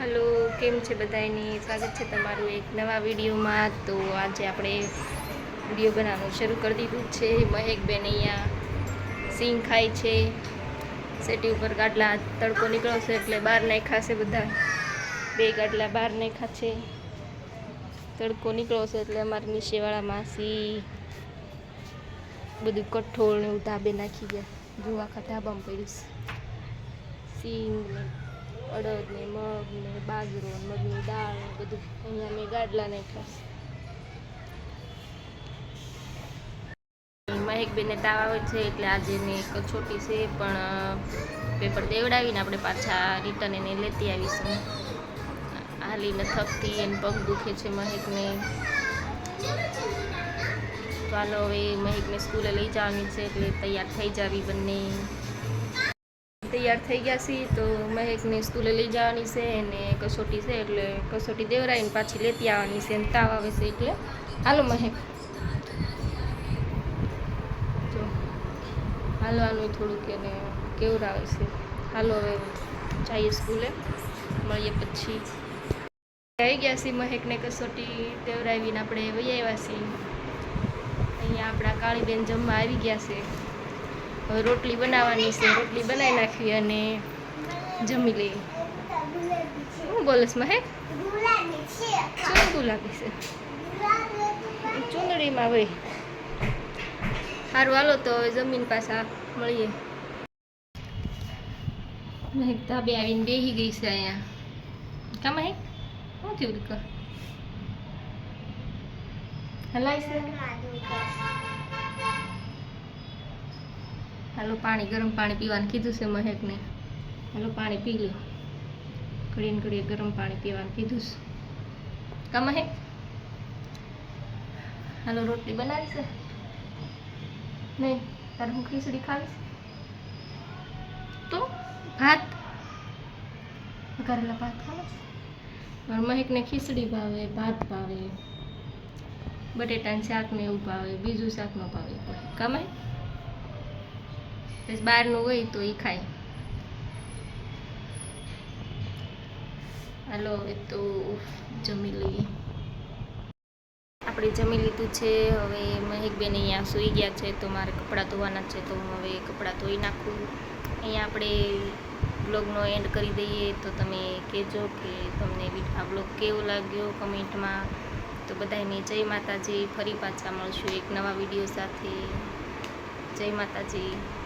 Hello, કેમ છે બધાની સ્વાગત છે તમારું એક નવા વિડીયોમાં. તો આજે આપણે વીડિયો બનાવવાનું શરૂ કરી દીધું છે. મહેકબેન અહીંયા સિંગ ખાય છે. સેટી ઉપર ગાડલા તડકો નીકળ્યો છે એટલે બહાર નાખ્યા છે બધા. બે ગાડલા બહાર નાખ્યા છે. તડકો નીકળ્યો છે એટલે અમારા નીચેવાળા માસી બધું કઠોળ ને એવું ધાબે નાખી ગયા. જો આખા ધાબામાં પડ્યું છે. સિંગ અડદ ને મગ ને બાજરો ને મગની દાળ બધું. અહીંયા મેં ગાડલા નાખ્યા મહેકબેનને તાવ આવે છે એટલે આજે મેં છોટી છે પણ પેપર દેવડાવીને આપણે પાછા રિટર્ન એને લેતી આવીશું. હાલીને થકતી એને પગ દુખે છે મહેકને. હાલો હવે મહેકને સ્કૂલે લઈ જવાની છે એટલે તૈયાર થઈ જાવી બંને. તૈયાર થઈ ગયા છીએ તો મહેકને સ્કૂલે લઈ જવાની છે અને કસોટી છે, એટલે કસોટી દેવરાઈને પાછી લેતી આવવાની છે, અને તાવ આવે છે એટલે. હાલો મહેક. જો હાલવાનું થોડુંક એને કેવરાવે છે. હાલો, હવે જઈએ સ્કૂલે. મળીએ પછી. આવી ગયા છીએ મહેકને કસોટી દેવરાવીને આપણે વૈયા આવ્યા છીએ. અહીંયા આપણા કાળીબેન જમવા આવી ગયા છે. રોટલી બનાવવાની છે. રોટલી બનાવી નાખી અને જમી લઈએ. શું બોલસ મહેક? શું ગુલાબી છે. ચૂંદડીમાં હોય સારું હાલો તો હવે જમીન પાછા મળીએ. મહેક ધાબે આવીને બેસી ગઈ છે અહીંયા. કા મહેક? શું થયું દીકર હલાય છે. હાલો, પાણી, ગરમ પાણી પીવાનું કીધું છે મહેકને. હાલો, પાણી પી લો ઘડીને ઘડીએ ગરમ પાણી પીવાનું કીધું છે. કા મહેક? હાલો, રોટલી બનાવી છે? નહીં, તારે હું ખીચડી ખાવીશ? તો? ભાત? વઘારેલા ભાત ખાવાશ મારા મહેકને ખીચડી ભાવે, ભાત ભાવે, બટેટાનું શાક ને એવું ભાવે, બીજું શાક ન ભાવે. કમાય બહારનું હોય તો એ ખાય. હાલો, હવે તો જમી લઈએ. આપણે જમી લીધું છે, હવે મહેકબેન અહીંયા સૂઈ ગયા છે, તો મારે કપડાં ધોવાના છે, તો હું હવે કપડાં ધોઈ નાખું. અહીંયા આપણે બ્લોગનો એન્ડ કરી દઈએ, તો તમે કહેજો કે તમને આ બ્લોગ કેવો લાગ્યો કમેન્ટમાં. તો બધાને જય માતાજી, ફરી પાછા મળશું એક નવા વીડિયો સાથે. જય માતાજી.